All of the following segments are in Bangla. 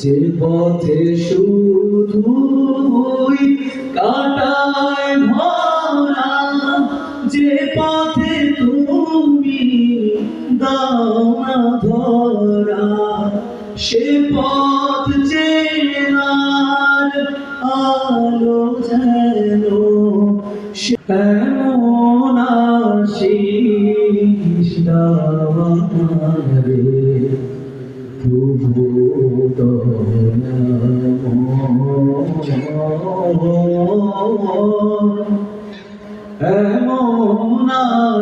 যে পথে শুধুই কাটায় ভরা যে পথে তুমি দাও না ধরা, সে পথ চেনার আলো যেন কেমন আশিস দাওয়ারে প্রভু এমন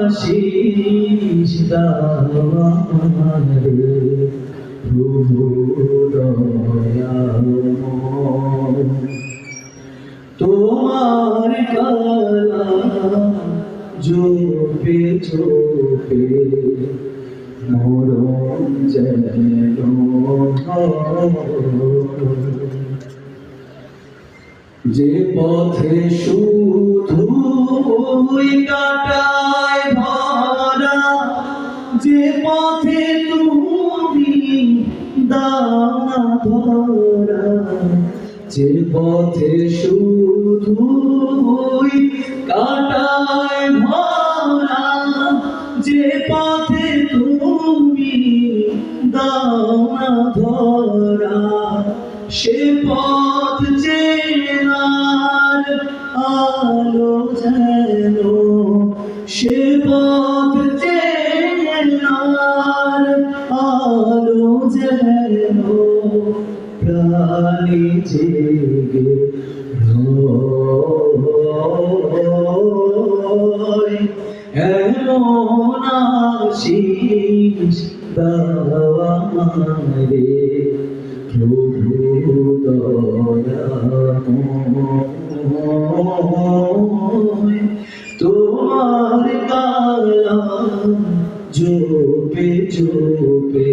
আশিস দাওয়ারে তোমার কালা জোপে জোপে মরণ যেন যে পথে শুধু কাটায় ভরা যে পথে তুমি দানা ধরা যে পথে শুধু কাটায় ভরা যে পথে তুমি দানা ধরা সে পথ জেগে এমন আশিস দাওয়ারে প্রভু দয়াময় তোমার কালা জোপে জোপে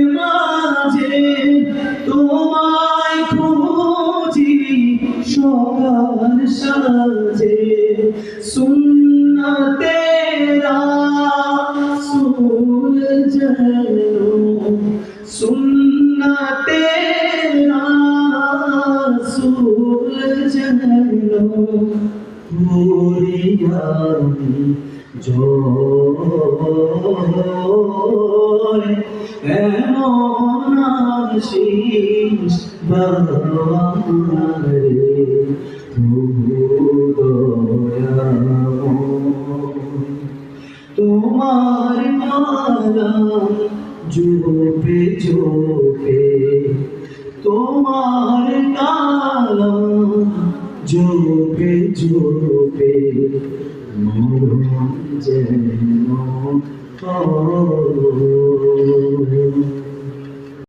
সাজে সুন্নতে রাসূল যেন সুন্নতে রাসূল যেন করিয়ামি জয় এমন আশিস বাবারে তোমার মালা জোপে জোপে তোমার তালা জোপে জোপে যেন।